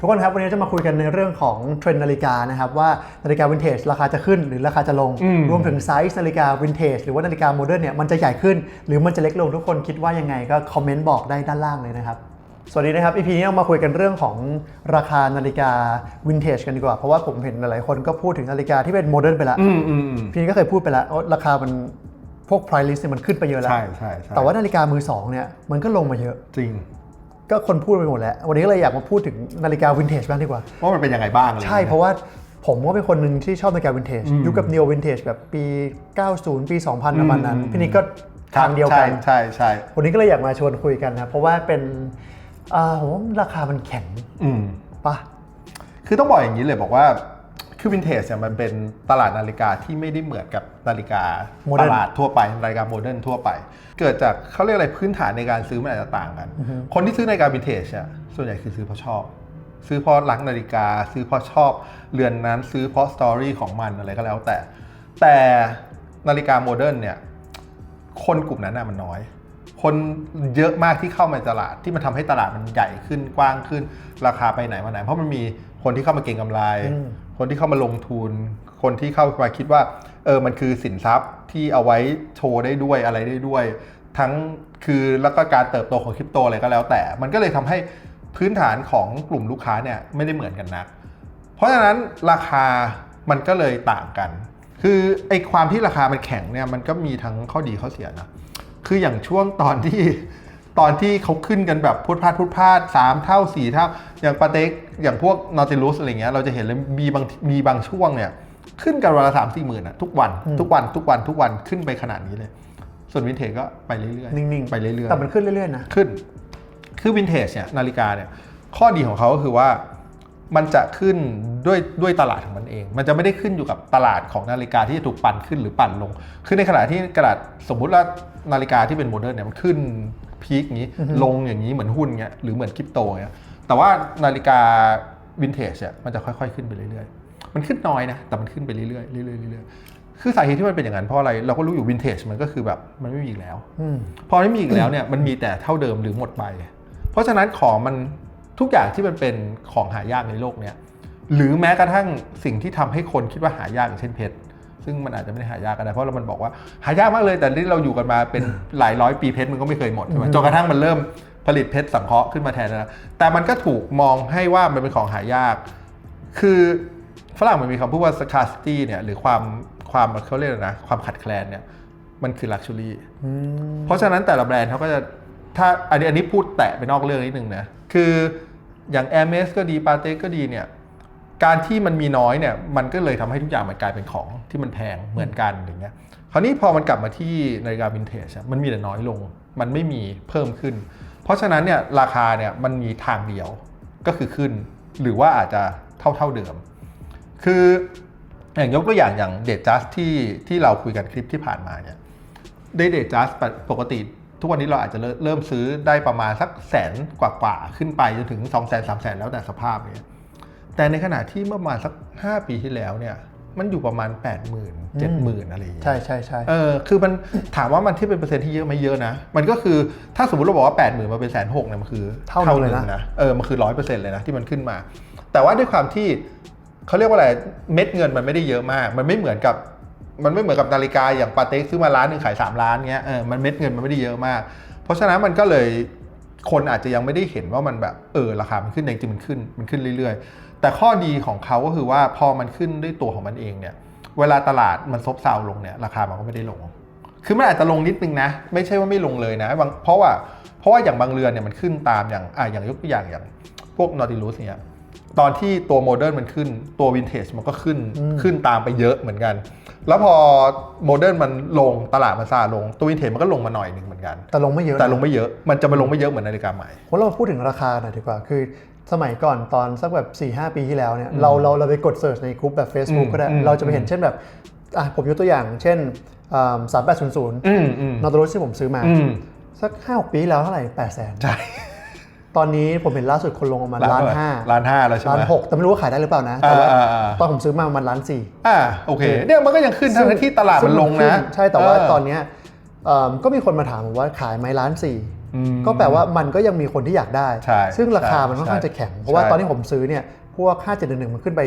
ทุกคนครับวันนี้จะมาคุยกันในเรื่องของเทรนด์นาฬิกานะครับว่านาฬิกาวินเทจราคาจะขึ้นหรือราคาจะลงอืมรวมถึงไซส์นาฬิกาวินเทจหรือว่านาฬิกาโมเดิร์นเนี่ยมันจะใหญ่ขึ้น หรือมันจะเล็กลงทุกคนคิดว่ายังไงก็คอมเมนต์บอกได้ด้านล่างเลยนะครับสวัสดีนะครับ EP นี้เรามาคุยกันเรื่องของราคานาฬิกาวินเทจกันดีกว่า เพราะว่าผมเห็นหลายๆคนก็พูดถึงนาฬิกาที่เป็นโมเดิร์นไปแล้วอืมอืมอืมพี่นี่ก็เคยพูดไปแล้วว่าราคามันพวก price list เนี่ยมันขึ้นไปเยอะแล้ว ใช่ใช่ใช่แต่ว่านาฬิกามือสองเนี่ยมันก็ลงมาเยอะ จริง ก็คนพูดไปหมดแล้ว วันนี้ก็เลยอยากมาพูดถึงนาฬิกาวินเทจบ้างดีกว่า ว่ามันเป็นยังไงบ้างอไใช่เพราะว่าผมก็เป็นคนหนึ่งที่ชอบนาฬิกาวินเทจยุคกับ neo vintage แบบปี 90 ปี 2000ประมาณนั้นพี่นิกก็ทางเดียวกันใช่ใช่วันนี้ก็เลยอยากมาชวนคุยกันนะเพราะว่าเป็นอ่าผมว่าราคามันแข็งอืม ปะ คือต้องบอกอย่างนี้เลยบอกว่า คือวินเทจเนี่ยมันเป็นตลาดนาฬิกาที่ไม่ได้เหมือนกับนาฬิกาตลาดทั่วไปนาฬิกาโมเดิร์นทั่วไป เกิดจากเขาเรียกอะไรพื้นฐานในการซื้อมันอาจจะต่างกันคนที่ซื้อนาฬิกาวินเทจเนี่ยส่วนใหญ่คือซื้อเพราะชอบ ซื้อเพราะรักนาฬิกา ซื้อเพราะชอบเรือนนั้นซื้อเพราะสตอรี่ของมันอะไรก็แล้วแต่ แต่นาฬิกาโมเดิร์นเนี่ย คนกลุ่มนั้นน่ะมันน้อย คนเยอะมากที่เข้ามาในตลาดที่มันทำให้ตลาดมันใหญ่ขึ้นกว้างขึ้น ราคาไปไหนมาไหน เพราะมันมีคนที่เข้ามาเก็งกำไร คนที่เข้ามาลงทุน คนที่เข้ามาคิดว่าเออมันคือสินทรัพย์ที่เอาไว้โชว์ได้ด้วยอะไรได้ด้วย ทั้งคือแล้วก็การเติบโตของคริปโตอะไรก็แล้วแต่ มันก็เลยทำให้พื้นฐานของกลุ่มลูกค้าเนี่ยไม่ได้เหมือนกันนัก เพราะฉะนั้นราคามันก็เลยต่างกัน คือไอ้ความที่ราคามันแข็งเนี่ยมันก็มีทั้งข้อดีข้อเสียนะ คืออย่างช่วงตอนที่ ตอนที่เขาขึ้นกันแบบพูดพลาดพูดพลาดสามเท่าสี่เท่า อย่างปาเต็กอย่างพวกนอติลุสอะไรเงี้ยเราจะเห็นเลยมีบางมีบางช่วงเนี่ย ขึ้นกันวันละสามสี่หมื่นอะทุกวันทุกวันทุกวันทุกวันขึ้นไปขนาดนี้เลย ส่วนวินเทจก็ไปเรื่อยๆนิ่งๆไปเรื่อยๆแต่มันขึ้นเรื่อยๆนะขึ้น คือวินเทจเนี่ยนาฬิกาเนี่ยข้อดีของเขาก็คือว่ามันจะขึ้นด้วยด้วยตลาดของมันเอง มันจะไม่ได้ขึ้นอยู่กับตลาดของนาฬิกาที่จะถูกปั่นขึ้นหรือปั่นลง คือในขณะที่กระดาษสมมุติว่านาฬิกาที่เป็นโมเดิร์นเนี่ยมันขึ้น พีคอย่างนี้ลงอย่างนี้เหมือนหุ้นเงี้ยหรือเหมือนคริปโตเงี้ยแต่ว่านาฬิกาวินเทจเนี่ยมันจะค่อยๆขึ้นไปเรื่อยๆ มันขึ้นน้อยนะแต่มันขึ้นไปเรื่อยๆเรื่อยๆเรื่อยๆคือสาเหตุที่มันเป็นอย่างนั้นเพราะอะไรเราก็รู้อยู่วินเทจมันก็คือแบบมันไม่มีอีกแล้วอืมพอไม่มีอีกแล้วเนี่ยมันมีแต่เท่าเดิมหรือหมดไป เพราะฉะนั้นของมันทุกอย่างที่มันเป็นของหายากในโลกเนี่ยหรือแม้กระทั่งสิ่งที่ทำให้คนคิดว่าหายากอย่างเช่นเพชร ซึ่งมันอาจจะไม่ได้หายากก็ได้เพราะเรามันบอกว่าหายากมากเลยแต่ที่เราอยู่กันมาเป็นหลายร้อยปีเพชรมันก็ไม่เคยหมดใช่ไหมจนกระทั่งมันเริ่มผลิตเพชรสังเคราะห์ขึ้นมาแทนแล้วแต่มันก็ถูกมองให้ว่ามันเป็นของหายาก คือฝรั่งมันมีคำพูดว่า scarcity เนี่ยหรือความความเขาเรียกอะไรนะความขัดแคลนเนี่ยมันคือ luxury เพราะฉะนั้นแต่ละแบรนด์เขาก็จะถ้าอันนี้อันนี้พูดแตะไปนอกเรื่องนิดนึงนะคืออย่าง Air m e s ก็ดีปาเต้ก็ดีเนี่ย การที่มันมีน้อยเนี่ยมันก็เลยทำให้ทุกอย่างมันกลายเป็นของที่มันแพงเหมือนกันอย่างเงี้ยคราวนี้พอมันกลับมาที่นาฬิกาวินเทจมันมีแต่น้อยลง มันไม่มีเพิ่มขึ้น เพราะฉะนั้นเนี่ยราคาเนี่ยมันมีทางเดียวก็คือขึ้น หรือว่าอาจจะเท่าเท่าเดิม คืออย่างยกตัวอย่างอย่างเดทจัสที่ที่เราคุยกันคลิปที่ผ่านมาเนี่ยได้เดทจัสปกติทุกวันนี้เราอาจจะเริ่มซื้อได้ประมาณสักแสนกว่ากว่าๆขึ้นไปจนถึง2องแสนสามแสนแล้วแต่สภาพเนี่ย แต่ในขณะที่เมื่อประมาณสัก 5 ปีที่แล้วเนี่ยมันอยู่ประมาณ 8 0 0 0 0 7 0 0 0 0 อะไรอย่างเงี้ยใช่ใช่ใช่เออคือมันถามว่ามันที่เป็นเปอร์เซ็นต์ที่เยอะไหมเยอะนะ มันก็คือถ้าสมมติเราบอกว่า 8 0 0 0 0มาเป็นแสนหกเนี่ยมันคือเท่าหนึ่งเลยนะนะเออมันคือร้อยเปอร์เซ็นต์เลยนะที่มันขึ้นมา แต่ว่าด้วยความที่เขาเรียกว่าอะไรเม็ดเงินมันไม่ได้เยอะมาก มันไม่เหมือนกับมันไม่เหมือนกับนาฬิกาอย่างปาเต็กซื้อมาล้านหนึ่งขายสามล้านเงี้ยเออมันเม็ดเงินมันไม่ได้เยอะมาก เพราะฉะนั้นมันก็เลยคนอาจจะยังไม่ได้เห็นว่ามันแบบเออราคามันขึ้นแต่จริงๆมันขึ้นมันขึ้นเรื่อยๆ แต่ข้อดีของเขาก็คือว่าพอมันขึ้นด้วยตัวของมันเองเนี่ย เวลาตลาดมันซบเซาลงเนี่ยราคามันก็ไม่ได้ลง คือมันอาจจะลงนิดนึงนะ ไม่ใช่ว่าไม่ลงเลยนะบางเพราะว่าเพราะว่าอย่างบางเรือนเนี่ยมันขึ้นตามอย่างอ่าอย่างยกตัวอย่างอย่างพวกนอติลูสเนี่ยตอนที่ตัวโมเดิร์นมันขึ้นตัววินเทจมันก็ขึ้นขึ้นตามไปเยอะเหมือนกัน แล้วพอโมเดิร์นมันลงตลาดมันซาลง ตัววินเทจมันก็ลงมาหน่อยหนึ่งเหมือนกัน แต่ลงไม่เยอะนะแต่ลงไม่เยอะมันจะมาลงไม่เยอะเหมือนนาฬิกาใหม่ผมเรามาพูดถึงราคาหน่อยดีกว่าคือ สมัยก่อนตอนสักแบบ4ีหปีที่แล้วเนี่ยเราเราเราไปกดเสิร์ชในกลุ่มแบบ Facebook อืมก็ได้อืมเราจะไปเห็นเช่นแบบอะผมยกตัวอย่างเช่นสามแปดศูนย์ศูนย์อืมอืมนอตรูสที่ผมซื้อมาอืมสักห้าหกปีที่แล้วเท่าไหร่แปดแสนใช่ตอนนี้ผมเห็นล่าสุดคนลงประมาณล้านเท่ไหร่ห้าล้านห้าแล้วใช่ไหมล้านหกแต่ไม่รู้ว่าขายได้หรือเปล่านะแต่ว่าอ่าอ่าอ่าตอนผมซื้อมาประมันล้านสี่อ่าโอเคเนี่ยมันก็ยังขึ้นทั้งที่ตลาดมันลงนะ ใช่แต่ว่าเตอนเนี้ยเอิ่มก็มีคนมาถามผมว่าขายไหมล้านสี่อืม ก็แปลว่ามันก็ยังมีคนที่อยากได้ใช่ซึ่งราคาใช่มันค่อนข้างใช่จะแข็ง เพราะว่าใช่ตอนที่ผมซื้อเนี่ยพวก 5711 มันขึ้นไป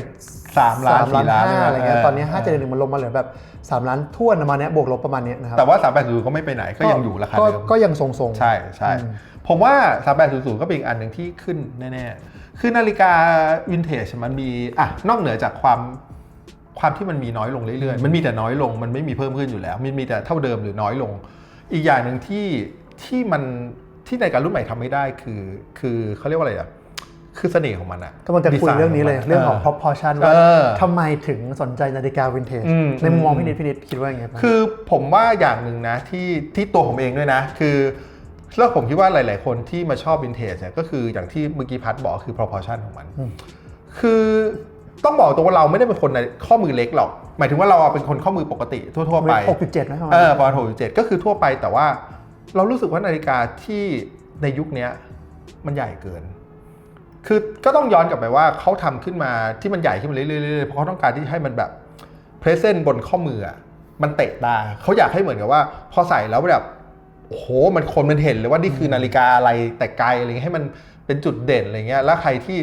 สามล้าน3ล้านสี่ล้านห้าอะไรเงี้ยเออตอนนี้เออ5711 มันลงมาเหลือแบบ 3 ล้านท้วนประมาณเนี้ยบวกลบประมาณเนี้ยนะครับ แต่ว่า 3800 ก็ไม่ไปไหน ก็ยังอยู่ราคาก็เดิม ก็ยังทรงๆ ใช่ใช่อืมผมว่า 3800 ก็เป็นอีกอันหนึ่งที่ขึ้นแน่ๆ คือนาฬิกาวินเทจมันมี อะ นอกเหนือจากความความที่มันมีน้อยลงเรื่อยๆ มันมีแต่น้อยลง มันไม่มีเพิ่มขึ้นอยู่แล้ว มันมีแต่เท่าเดิมหรือน้อยลง อีกอย่างหนึ่งที่ ที่มันที่นาฬิการุ่นใหม่ทำไม่ได้คือ คือเขาเรียกว่าอะไรอะคือเสน่ห์ของมันอะก็มันจะคุยดีไซเรื่องนี้เลยมัเรื่องของ proportion ว่าเออทำไมถึงสนใจนาฬิกาวินเทจอืมในมุมมองอืมพี่นิดพี่นิดคิดว่ายังไงบ้างคือผมว่าอย่างหนึ่งนะที่ที่ตัวผมเองด้วยนะ คือแล้วผมคิดว่าหลาย ๆ คนที่มาชอบวินเทจเนี่ยก็คืออย่างที่เมื่อกี้พัดบอกคือ proportion ของมันอืมคือต้องบอกตัวว่าเราไม่ได้เป็นคนในข้อมือเล็กหรอก หมายถึงว่าเราเป็นคนข้อมือปกติทั่ว ๆ ไป 6.7ไหมประมาณเออประมาณหกจุดเจ็ดก็คือทั่วไปแต่ว่า เรารู้สึกว่านาฬิกาที่ในยุคนี้มันใหญ่เกิน คือก็ต้องย้อนกลับไปว่าเขาทำขึ้นมาที่มันใหญ่ขึ้นมาเรื่อยๆเพราะเขาต้องการที่ให้มันแบบเพรสเซนต์บนข้อมือมันเตะตาเขาอยากให้เหมือนกับว่า พอใส่แล้วแบบโอ้โหมันคนมันเห็นเลยว่านี่คือนาฬิกาอะไรแต่ไกลอะไรเงี้ยให้มันเป็นจุดเด่นอะไรเงี้ยแล้วใครที่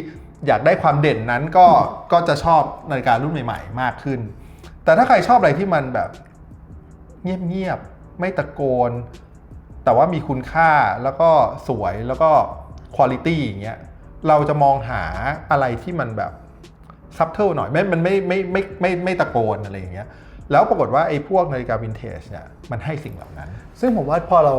อยากได้ความเด่นนั้นก็ก็จะชอบนาฬิการุ่นใหม่ ๆ มากขึ้น แต่ถ้าใครชอบอะไรที่มันแบบเงียบๆไม่ตะโกน แต่ว่ามีคุณค่าแล้วก็สวยแล้วก็คุณลิตี้อย่างเงี้ยเราจะมองหาอะไรที่มันแบบซับเทิลหน่อยไม่มันไม่ไม่ไม่ไม่ไม่ตะโกนอะไรอย่างเงี้ยแล้วปรากฏว่าไอ้พวกนาฬิกาวินเทจเนี่ยมันให้สิ่งเหล่านั้น ซึ่งผมว่าพอเรา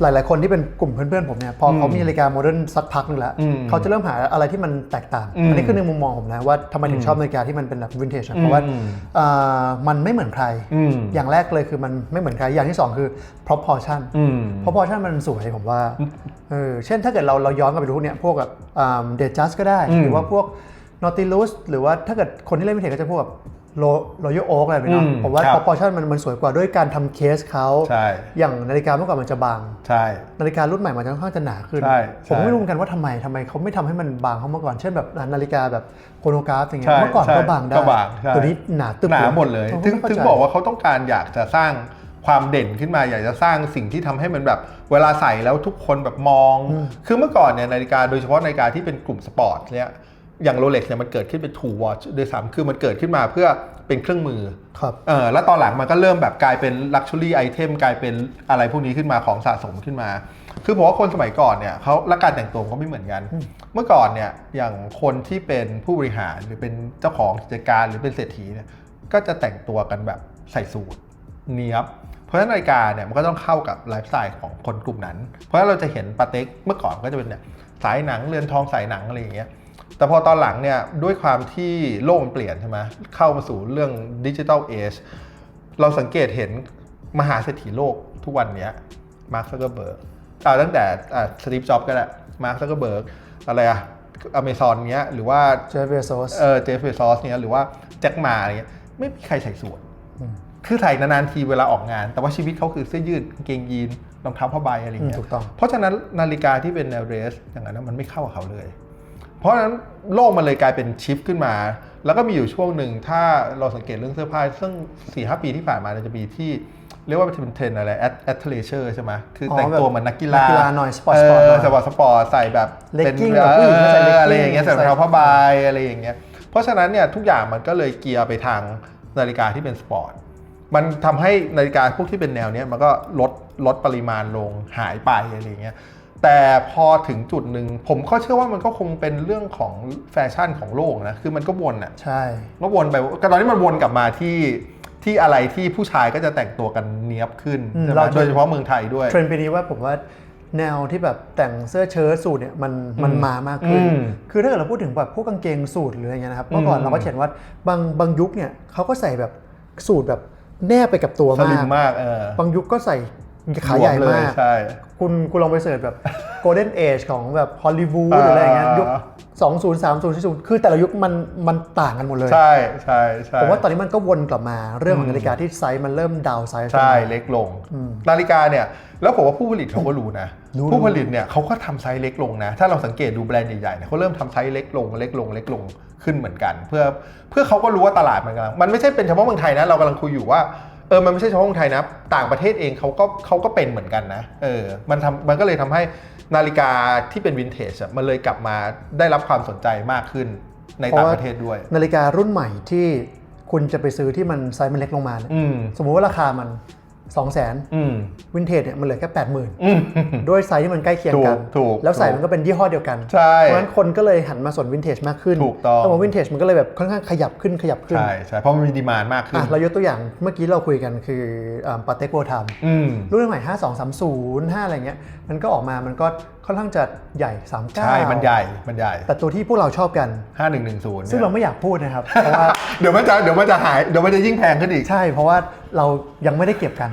หลาย ๆ คนที่เป็นกลุ่มเพื่อน ๆ ผมเนี่ย พอเขาอืมมีนาฬิกาโมเดิร์นสักพักหนึงแล้ว อืมเขาจะเริ่มหาอะไรที่มันแตกต่าง อืมอันนี้คือในมุมมองผมนะว่าทำไมถึงชอบนาฬิกาที่มันเป็นแบบวินเทจเพราะว่าอืมเอ่อมันไม่เหมือนใคร อืม อย่างแรกเลยคือมันไม่เหมือนใคร อย่างที่สองคือ proportion อืม proportion มันสวยผมว่า เออ เช่นถ้าเกิดเราเราย้อนกลับไปดูเนี่ยพวกแบบเดจัสก็ได้ อืมหรือว่าพวก Nautilus หรือว่าถ้าเกิดคนที่เล่นวินเทจก็จะพวกแบบ โรโรยโอ๊กอะไรแบบนี้เนาะอืมผมว่า ครับ proportion มันมันสวยกว่าด้วยการทำเคสเขา ใช่ อย่างนาฬิกาเมื่อก่อนมันจะบาง ใช่ นาฬิการุ่นใหม่มันจะค่อนข้างจะหนาขึ้น ใช่ผมใช่ไม่รู้เหมือนกันว่าทำไมทำไมเขาไม่ทำให้มันบางเขาเมื่อก่อน เช่นแบบนาฬิกาแบบโครโนกราฟอย่างเงี้ใช่ย เมื่อก่อนใช่ก็บางได้ ก็บางใช่ ตัวนี้หนาตึบหนาหมดเลยผมถึงไม่เข้าถึงใจบอกว่าเขาต้องการอยากจะสร้างความเด่นขึ้นมา อยากจะสร้างสิ่งที่ทำให้มันแบบ เวลาใส่แล้วทุกคนแบบมอง คือเมื่อก่อนเนี่ยนาฬิกาโดยเฉพาะนาฬิกาที่เป็นกลุ่มสปอร์ตเนี่ย อย่างโรเล็กเนี่ยมันเกิดขึ้นเป็น True Watch ด้วยซ้ำคือมันเกิดขึ้นมาเพื่อเป็นเครื่องมือครับเออแล้วตอนหลังมันก็เริ่มแบบกลายเป็นลักชัวรี่ไอเทมกลายเป็นอะไรพวกนี้ขึ้นมาของสะสมขึ้นมา คือผมว่าคนสมัยก่อนเนี่ยเขาและการแต่งตัวก็ไม่เหมือนกัน เมื่อก่อนเนี่ยอย่างคนที่เป็นผู้บริหารหรือเป็นเจ้าของกิจการหรือเป็นเศรษฐีเนี่ยก็จะแต่งตัวกันแบบใส่สูทเนี้ยบเพราะฉะนั้นนาฬิกาเนี่ยมันก็ต้องเข้ากับไลฟ์สไตล์ของคนกลุ่มนั้น เพราะฉะนั้นเราจะเห็นปาเต็กเมื่อก่อนก็จะเป็นเนี่ยสายหนังเรือนทองสายหนังอะไรอย่างเงี้ย แต่พอตอนหลังเนี่ยด้วยความที่โลกมันเปลี่ยนใช่ไหมเข้ามาสู่เรื่องดิจิทัลเอจเราสังเกตเห็นมหาเศรษฐีโลกทุกวันเนี้มาร์คซักเกอร์เบิร์กตั้งแต่สตีฟจ็อบก็แหละมาร์คซักเกอร์เบิร์กอะไรอะอเมซอนเนี้ยหรือว่าเจฟเบโซสเออเจฟเฟซอสเนี่ยหรือว่าแจ็คหมาอะไรเงี้ยไม่มีใครใส่สูทคือใส่นานๆทีเวลาออกงาน แต่ว่าชีวิตเขาคือเสื้อยืดกางเกงยีนรองเท้าผ้าใบอะไรเงี้ยอืมถูกต้องเพราะฉะนั้นนาฬิกาที่เป็นแนวเรสอย่างนั้นนะมันไม่เข้ากับเขาเลย เพราะฉะนั้นโลกมันเลยกลายเป็นชิฟขึ้นมา แล้วก็มีอยู่ช่วงหนึ่งถ้าเราสังเกตเรื่องเสื้อผ้าซึ่ง4ีหปีที่ผ่านมาเนี่ยจะมีที่เรียกว่าเป็นเทรนด์อะไรแอดแอทเลเชอร์ใช่ไหมคือแต่งตัวเหมือนนักกีฬานักกีฬาหน่อยสปอร์ตเสปอร์ตหน่อยสปอร์ตสปอร์ตใส่แบบเป็น Legging แบบผู้หญิงก็ใส่เออ legging อะไรอย่างเงี้ยใส่รองเท้าใส่ผ้าใบอะไรอย่างเงี้ยเพราะฉะนั้นเนี่ยทุกอย่างมันก็เลยเกียร์ไปทางนาฬิกาที่เป็นสปอร์ตมันทำให้นาฬิกาพวกที่เป็นแนวเนี้ยมันก็ลดลดปริมาณลงหายไปอะไรอย่างเงี้ย แต่พอถึงจุดหนึ่งผมก็เชื่อว่ามันก็คงเป็นเรื่องของแฟชั่นของโลกนะคือมันก็วนอะใช่ก็วนไปก็ตอนนี้มันวนกลับมาที่ที่อะไรที่ผู้ชายก็จะแต่งตัวกันเนี้ยบขึ้นอืมใช่ไหมเราจะโดยเฉพาะเมืองไทยด้วย เทรนด์ปีนี้ว่าผมว่าแนวที่แบบแต่งเสื้อเชิ้ตสูทเนี่ยมันมันมามากขึ้นอืมคือถ้าเกิดเราพูดถึงแบบพวกกางเกงสูทหรืออะไรเงี้ยนะครับเมื่อก่อนอืมเราก็เห็นว่าบางบางยุคเนี่ยเขาก็ใส่แบบสูทแบบแนบไปกับตัวสมาลิมกมากเออบางยุคก็ใส่ขาใหญ่รวเลยมากใช่ คุณคุณลองไปเสิร์ชแบบ Golden Age ของแบบฮอลลีวูดหรืออะไรเงี้ยอ่ายุยุค20 30 40คือแต่ละยุคมันมันต่างกันหมดเลย ใช่ใช่ใช่ผมว่าตอนนี้มันก็วนกลับมาเรื่องของนาฬิกาที่ไซส์มันเริ่มดาวไซส์ใช่เล็กลง นาฬิกาเนี่ยแล้วผมว่าผู้ผลิตเขาก็รู้นะรู้ผู้ผลิตเนี่ยเขาก็ทำไซส์เล็กลงนะ ถ้าเราสังเกตดูแบรนด์ใหญ่ๆเนี่ยเขาเริ่มทำไซส์เล็กลงเล็กลงเล็กลงขึ้นเหมือนกัน เพื่อเพื่อเขาก็รู้ว่าตลาดมันกำลังมันไม่ใช่เป็นเฉพาะเมืองไทยนะเรากำลังคุยอยู่ว่า เออมันไม่ใช่เฉพาะคนไทยนะ ต่างประเทศเองเขาก็เขาก็เป็นเหมือนกันนะเออมันทำมันก็เลยทำให้นาฬิกาที่เป็นวินเทจอะมันเลยกลับมาได้รับความสนใจมากขึ้นในต่างประเทศด้วย นาฬิการุ่นใหม่ที่คุณจะไปซื้อที่มันไซส์มันเล็กลงมาเนี่ยอืมสมมุติว่าราคามัน 2 0 0 0 0นอืมวินเทจเนี่ยมันเหลือแค่80,000อืมด้วยไซส์ที่มันใกล้เคียงกันถูกถูกแล้วใส่ถูกมันก็เป็นยี่ห้อเดียวกันใช่เพราะฉะนั้นคนก็เลยหันมาสนวินเทจมากขึ้น ถูกต้องแต่ว่าวินเทจมันก็เลยแบบค่อนข้างขยับขึ้นขยับขึ้น ใช่ใช่เพราะมันมีดีมานมากขึ้นอะเรายกตัวอย่างเมื่อกี้เราคุยกันคือปาเต็กโบทามอืมรุ่นใหม่5 2 3 0 5อะไรเงี้ยมันก็ออกมามันก็ค่อนข้างจะใหญ่39ใช่ มันใหญ่ มันใหญ่ แต่ตัวที่พวกเราชอบกัน 5110ซึ่งเราไม่อยากพูดนะครับ เพราะว่า เดี๋ยวมันจะ เดี๋ยวมันจะหาย เดี๋ยวมันจะยิ่งแพงขึ้นอีก ใช่ เพราะว่าเรายังไม่ได้เก็บกัน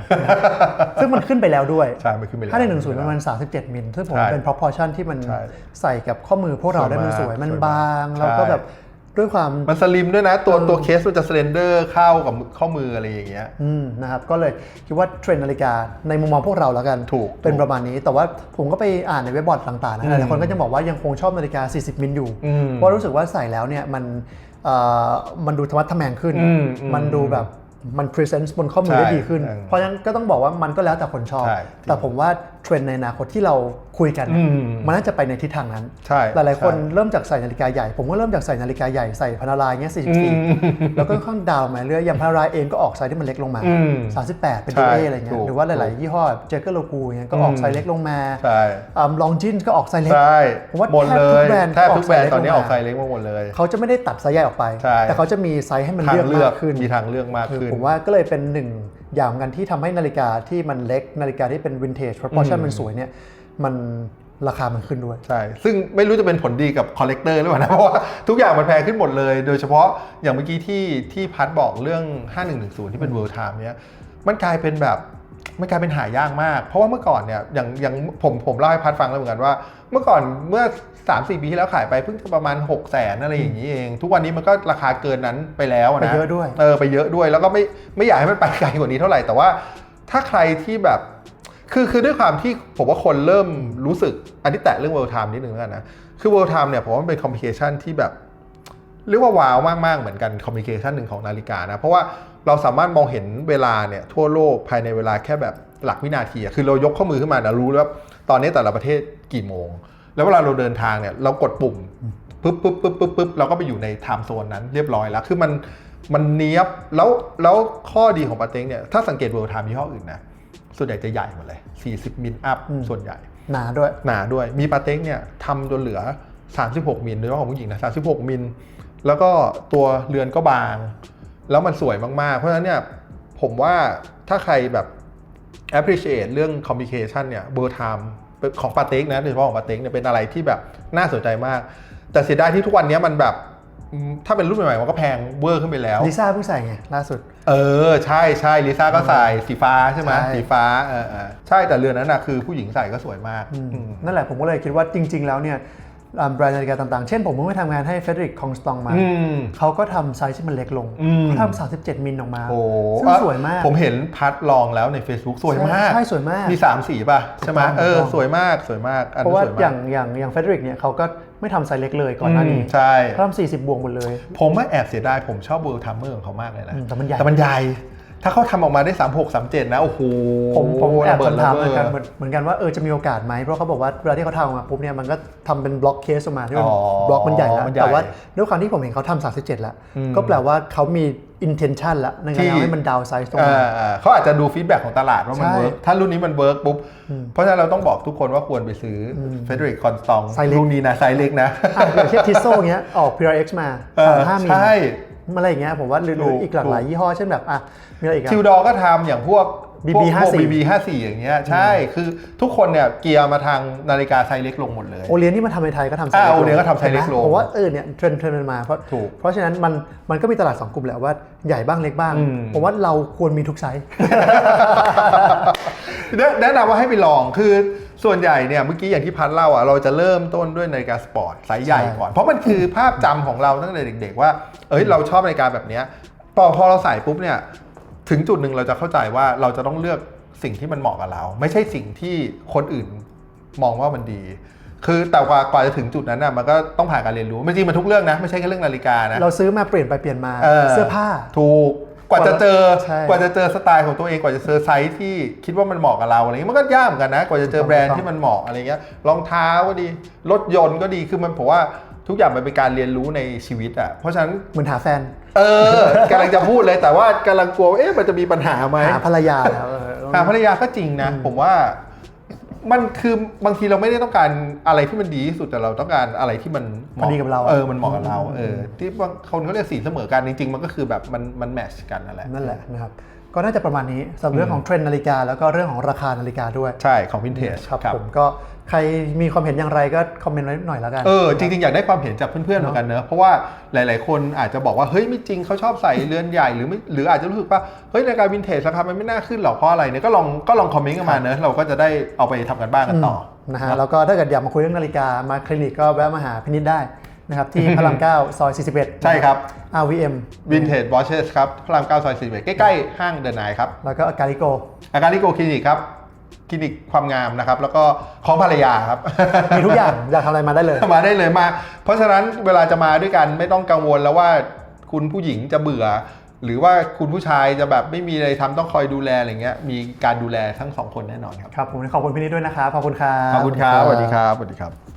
ซึ่งมันขึ้นไปแล้วด้วย ใช่ มันขึ้นไปแล้ว5110มันมัน37มิล ซึ่งผมใช่เป็น proportion ที่มันใช่ใส่กับข้อมือพวกเราได้มันสสววยยมากมันสวยมากบางใช่แล้วก็แบบ ด้วยความมันสลิมด้วยนะ ตัวตัวเคสมันจะสเลนเดอร์เข้ากับข้อมืออะไรอย่างเงี้ยอืมนะครับก็เลยคิดว่าเทรนด์นาฬิกาในมุมมองพวกเราแล้วกันถูกเป็นถูกประมาณนี้ แต่ว่าผมก็ไปอ่านในเว็บบอร์ดต่างๆนะอืมหลายๆคนก็ยังบอกว่ายังคงชอบนาฬิกา 40 มิลอยู่อืมเพราะรู้สึกว่าใส่แล้วเนี่ยมันเอ่อมันดูธรรมะทแมงขึ้นอืมอืมมันดูแบบมันพรีเซนต์บนข้อมือได้ใช่ดีขึ้นใช่เพราะฉะนั้นก็ต้องบอกว่ามันก็แล้วแต่คนชอบใช่แต่ผมว่าเทรนด์ในอนาคตที่เราคุยกันเนี่ยอืมมันน่าจะไปในทิศทางนั้น ใช่หลายๆคนใช่ เริ่มจากใส่นาฬิกาใหญ่ ผมก็เริ่มจากใส่นาฬิกาใหญ่ใส่พานาลายเงี้ยอืม 44 แล้วก็ค่อนข้างดาวน์มาเรื่อยอย่างพาราเองก็ออกไซส์ที่มันเล็กลงมา อืม38 เป็นใช่ตัวเออะไรเงี้ถูยกหรือว่าหลาย ๆ ยี่ห้อเจเกอร์โลกูเงี้ยก็ออกไซส์เล็กลงมาใช่ลองจินก็ออกไซส์เล็ก ใช่ผมว่าหมดแทบเลทุกยแบรนด์แทบทุกแบรนด์ออกไซส์ตอนนี้เล็กออกลงมาไซส์เล็กมาหมดเลย เขาจะไม่ได้ตัดไซส์ใหญ่ออกไป ใช่ แต่เขาจะมีไซส์ให้มันทาเลือกงเลือมากกขึ้นมีทางเลือกมากคือขึ้น ผมว่าก็เลยเป็นหนึ่ง อย่างเหมือนกันที่ทำให้นาฬิกาที่มันเล็กนาฬิกาที่เป็นวินเทจ proportion อืมมันสวยเนี่ยมันราคามันขึ้นด้วย ใช่ ซึ่งไม่รู้จะเป็นผลดีกับคอลเลกเตอร์หรือเปล่านะ เพราะว่าทุกอย่างมันแพงขึ้นหมดเลย โดยเฉพาะอย่างเมื่อกี้ที่ที่พัดบอกเรื่อง 5110 ที่เป็น World Time เนี้ย มันกลายเป็นแบบ มันกลายเป็นหายากมาก เพราะว่าเมื่อก่อนเนี่ยอย่างอย่างผมผมเล่าให้พัดฟังแล้วเหมือนกันว่า เมื่อก่อนเมื่อ3 4ปีที่แล้วขายไปเพิ่งจะประมาณ6 0แสนอะไรอย่างนี้เอง ทุกวันนี้มันก็ราคาเกินนั้นไปแล้วนะไปเยอะด้วยเออไปเยอะด้วย แล้วก็ไม่ไม่อยากให้มันไปไกลกว่านี้เท่าไหร่แต่ว่า ถ้าใครที่แบบคือคือด้วยความที่ผมว่าคนเริ่มรู้สึกอันนี้แตะเรื่อง World Time นิดนึงแล้วกันนะคือ World Time เนี่ยผมว่ามันเป็นคอมมิ c เคชันที่แบบเรียกว่าว้าวมากๆเหมือนกันคอมมิ c เคชันหนึ่งของนาฬิกานะเพราะว่า เราสามารถมองเห็นเวลาเนี่ยทั่วโลกภายในเวลาแค่แบบหลักวินาทีอะคือเรายกข้อมือขึ้นมานะรู้แล้วว่าตอนนี้แต่ละประเทศกี่โมง แล้วเวลาเราเดินทางเนี่ยเรากดปุ่มปุ๊บปุ๊บปุ๊บปุ๊บปุ๊บเราก็ไปอยู่ในไทม์โซนนั้นเรียบร้อยแล้ว คือมันมันเนี้ยบแล้วแล้วข้อดีของปาเต็งเนี่ยถ้าสังเกตเวิร์ไทม์ยี่ห้ออื่นนะส่วนใหญ่จะใหญ่หมดเลย 40มิลอัพส่วนใหญ่ หนาด้วย หนาด้วยมีปาเต็กเนี่ยทำจนเหลือ 36มิลโดยเฉพาะของผู้หญิงนะ36มิลแล้วก็ตัวเรือนก็บาง แล้วมันสวยมาก ๆ เพราะฉะนั้นเนี่ยผมว่าถ้าใครแบบ appreciate เรื่อง communication เนี่ยเบอร์ไทม์ของปาเต็กนะโดยเฉพาะของปาเต็กเนี่ยเป็นอะไรที่แบบน่าสนใจมาก แต่เสียดายที่ทุกวันนี้มันแบบอืมถ้าเป็นรุ่นใหม่ๆมันก็แพงเวอร์ขึ้นไปแล้วลิซ่าเพิ่งใส่ไงล่าสุด เออ ใช่ใช่ลิซ่าก็ใส่สีฟ้าใช่ไหมใช่สีฟ้าเออเออใช่แต่เรือนนั้นนะคือผู้หญิงใส่ก็สวยมากอืมอืมนั่นแหละผมก็เลยคิดว่าจริง ๆ แล้วเนี่ยอ่า แบรนด์นาฬิกาต่างๆ เช่นผมเพิ่งไปทำงานให้เฟเดริกคองสตองมา อืม เขาก็ทำไซส์ที่มันเล็กลงอืม เขาทำ37 มิลออกมาโอ้ซึ่งสวยมากผมเห็นพัดลองแล้วใน Facebook สวยมาก ใช่สวยมาก มีสามสีป่ะ ใช่ไหมถูกต้องเออ ถูกต้อง สวยมากสวยมาก อันเพนั้นราะว่าสวยมากอย่างอย่างอย่างเฟเดริกเนี่ยเขาก็ไม่ทำไซส์เล็กเลยก่อนหน้านี้อืมใช่ เขาทำ40 บวกหมดเลย ผมว่าแอบเสียดาย ผมชอบเวิร์ลทัมเมอร์ของเขามากเลยนะ อืมแต่มันใหญ่แต่มันใหญ่ ถ้าเขาทำออกมาได้ 36 37 นะ โอ้โหผมผมแอบระเบิดคำถามเหมือนกันระเหเบิมืดอนเหมือนกันว่าเออจะมีโอกาสไหมเพราะเขาบอกว่าเวลาที่เขาทำออกมาปุ๊บเนี่ยมันก็ทำเป็นบล็อกเคสออกมาที่มันอ๋อบล็อกมันใหญ่แล้วมันใหญ่แต่ว่าด้วยความที่ผมเห็นเขาทำ37แล้วอืมก็แปลว่าเขามี intention แล้วในการที่เอาให้มันดาวไซส์ตรงเอมาอเออเขาอาจจะดูฟีดแบ็กของตลาดว่ามันใช่เวิร์กถ้ารุ่นนี้มันเวิร์กปุ๊บ เพราะฉะนั้นเราต้องบอกทุกคนว่าควรไปซื้ออเฟเดริกคอนสตองไซส์เล็กรุ่นนี้นะไซส์เล็กนะอะอย่างเช่นทิโซเงี้ยออก PRX มาเออสามห้ามิลใช่ อะไรอย่างเงี้ยผมว่าหรือหรือถูกอีกหลากหลายถูกยี่ห้อเช่นแบบอะมีอะไรอีกอะทิวดอก็ทำอย่างพวก BB พวก 54 BB 54อย่างเงี้ยใช่คือทุกคนเนี่ยเกียร์มาทางนาฬิกาไซส์เล็กลงหมดเลย โอเลียนที่มาทำในไทยก็ทำไซส์อ่าเล็กโอเลียนก็ทำไซส์เล็กลงผมว่าเออเนี่ยเทรนด์เทรนด์มันมาเพราะถูกเพราะฉะนั้นมันมันก็มีตลาดสองกลุ่มแหละว่าใหญ่บ้างเล็กบ้าง อืม ผมว่าเราควรมีทุกไซส์ แนะแนะนำว่าให้ไปลองคือ ส่วนใหญ่เนี่ยเมื่อกี้อย่างที่พัดเล่าอะเราจะเริ่มต้นด้วยนาฬิกาสปอร์ตไซส์ใหญ่ใช่ก่อน เพราะมันคือภาพจำของเราตั้งแต่เด็ก ๆ ว่า เอ้ยเราชอบนาฬิกาแบบเนี้ยพอพอเราใส่ปุ๊บเนี่ยถึงจุดหนึ่งเราจะเข้าใจว่าเราจะต้องเลือกสิ่งที่มันเหมาะกับเรา ไม่ใช่สิ่งที่คนอื่นมองว่ามันดี คือแต่กว่ากว่าจะถึงจุดนั้นน่ะมันก็ต้องผ่านการเรียนรู้ไม่จริงมันทุกเรื่องนะไม่ใช่แค่เรื่องนาฬิกานะเราซื้อมาเปลี่ยนไปเปลี่ยนมาเออเสื้อผ้าถูก กว่าจะเจอ ใช่ กว่าจะเจอสไตล์ของตัวเอง กว่าจะเจอไซส์ที่คิดว่ามันเหมาะกับเราอะไรเงี้ยมันก็ยากเหมือนกันนะ กว่าจะเจอแบรนด์ที่มันเหมาะอะไรเงี้ย รองเท้าก็ดี รถยนต์ก็ดี คือมันผมว่าทุกอย่างมันเป็นการเรียนรู้ในชีวิตอะ เพราะฉะนั้น เหมือนหาแฟน เออกำลังจะพูดเลย แต่ว่ากำลังกลัวว่าเอ๊ะมันจะมีปัญหาไหม หาภรรยาแล้วเออ หาภรรยาก็จริงนะ ผมว่า มันคือบางทีเราไม่ได้ต้องการอะไรที่มันดีที่สุดแต่เราต้องการอะไรที่มันหพอดีกับเราอะ เออมันเหมาะกับเราเออที่บางคนเขาเรียกสีเสมอกันจริง ๆ มันก็คือแบบมันมันแมทช์กันนั่นแหละ นั่นแหละนะครับ ก็น่าจะประมาณนี้สำหรับเรื่องของเทรนด์นาฬิกา แล้วก็เรื่องของราคานาฬิกาด้วย ใช่ของวินเทจครับผมก็ใครมีความเห็นอย่างไรก็คอมเมนต์ไว้หน่อยแล้วกัน เออ จริง ๆ อยากได้ความเห็นจากเพื่อนๆเหมือนกันเนอะเพราะว่าหลาย ๆ คนอาจจะบอกว่า เฮ้ยไม่จริงเขาชอบใส่เรือนใหญ่หรือไม่หรืออาจจะรู้สึกว่า เฮ้ยนาฬิกาวินเทจราคามันไม่น่าขึ้นหรอกเพราะอะไรเนี่ยก็ลองก็ลองคอมเมนต์กันมาเนอะเราก็จะได้เอาไปทำกันบ้านกันต่ออนะฮะแล้วก็ถ้าเกิดอยากมาคุยเรื่องนาฬิกามาคลินิกก็แวะมาหาพินิจได้ นะครับที่พระรามเก้าซอย 41 ใช่ครับ RVM วินเทจวอชเชสครับพระรามเก้าซอยสี่ใกล้ๆ ห้างเดอะไนครับ แล้วก็การิโกอาการลิโกคลินิกครับคลินิกความงามนะครับ แล้วก็ของภรรยาครับ มีทุกอย่างอยากทำอะไรมาได้เลย มาได้เลยมา เพราะฉะนั้นเวลาจะมาด้วยกันไม่ต้องกังวลแล้วว่าคุณผู้หญิงจะเบื่อ หรือว่าคุณผู้ชายจะแบบไม่มีอะไรทำต้องคอยดูแลอะไรเงี้ยมีการดูแลทั้งสองคนแน่นอนครับครับผมขอบคุณพี่นิดด้วยนะครับขอบคุณครับขอบคุณครับสวัสดีครับสวัสดีครับ